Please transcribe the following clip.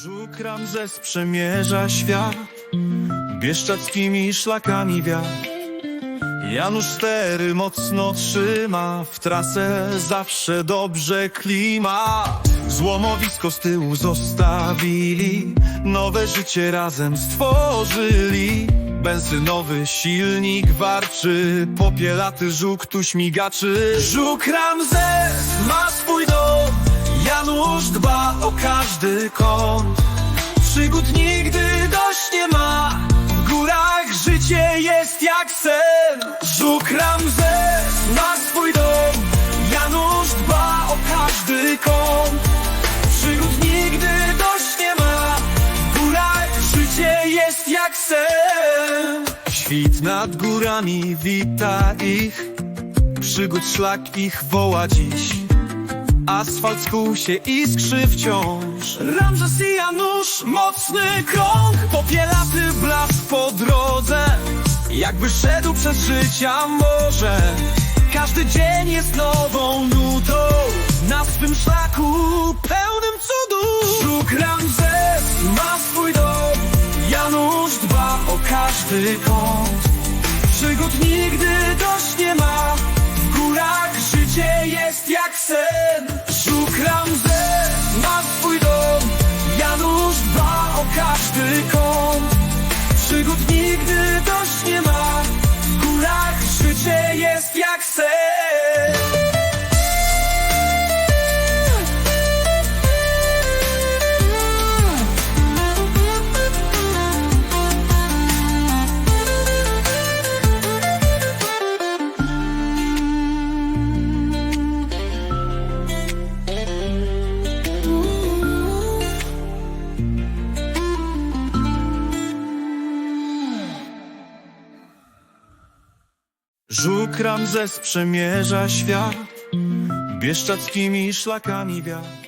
Żuk Ramzes przemierza świat Bieszczadzkimi szlakami wiatr. Janusz stery mocno trzyma W trasę zawsze dobrze klima. Złomowisko z tyłu zostawili Nowe życie razem stworzyli. Benzynowy silnik warczy Popielaty żuk tu śmigaczy. Żuk Ramzes ma swój dom Janusz o każdy kąt. Przygód nigdy dość nie ma. W górach życie jest jak sen. Żuk Ramzes ma swój dom. Janusz dba o każdy kąt. Przygód nigdy dość nie ma. W górach życie jest jak sen. Świt nad górami wita ich. Przygód szlak ich woła dziś Asfalt skuł się iskrzy wciąż. Ramzes i Janusz, mocny krąg. Popielaty blask po drodze. Jakby szedł przez życia morze. Każdy dzień jest nową nudą Na swym szlaku pełnym cudu. Żuk Ramzes ma swój dom. Janusz dba o każdy kąt. Przygód nigdy dość nie ma Żuk Ramzes przemierza świat Bieszczadzkimi szlakami wiatr